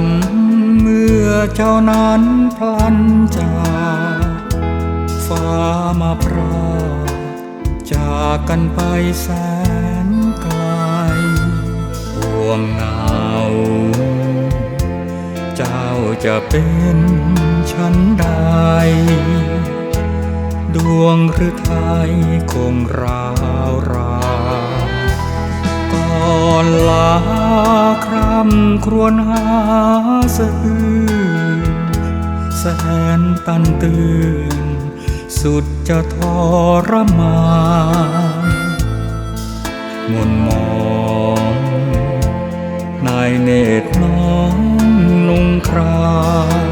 น เมื่อเจ้านั้นพลันจากฟ้ามาพรากจากกันไปแสนไกลห่วงเหงาเจ้าจะเป็นฉันใด ดวงหรือไทยคงราวราก่อนลาำครวญหาสะอื้นแสนตันตื่น สุดจะทรมานมนมองนายเนตรน้องนุ่งคราม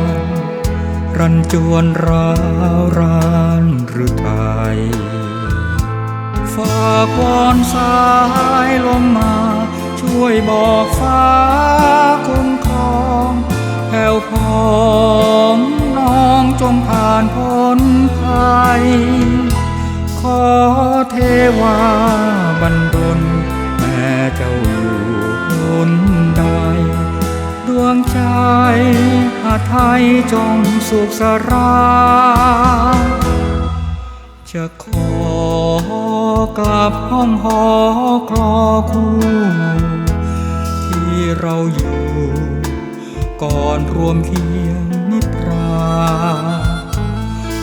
รันจวนร้าวรานหรือไทยฝากวอนสายลมมา ช่วยบอกฟ้า พองน้องจงผ่านพ้นภัย ขอเทวาบันดลแม่เจ้าอยู่หนใด ดวงใจหาไทยจงสุขสราจะขอกลับห้องหอคลอคู่ ที่เราอยู่ ก่อนรวมเคียงนิทรา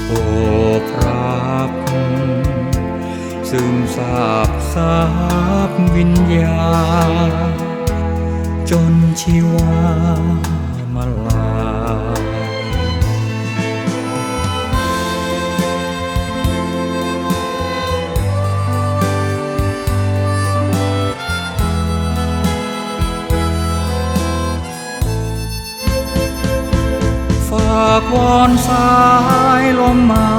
โอ้พระคุณซึมซาบซาบวิญญาณจนชีวาากวอนสายลมมา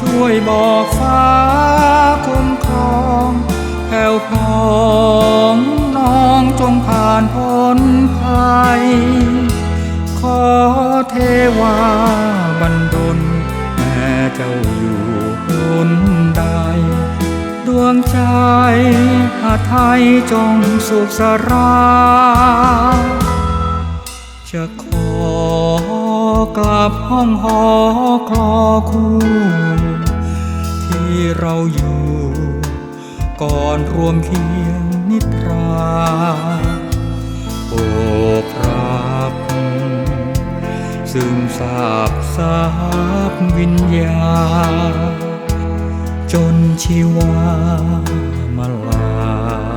ช่วยบอกฟ้าคุ้มครองแผ่วพองน้องจงผ่านพ้นภัย ขอเทวาบันดลแม่เจ้าอยู่หนใด ดวงใจหาไทยจงสุขสราจะข กลับห้องหอคลอคู่ที่เราอยู่ ก่อนรวมเคียงนิทราโอ้พรับซึมซาบซาบวิญญาณจนชีวามาลา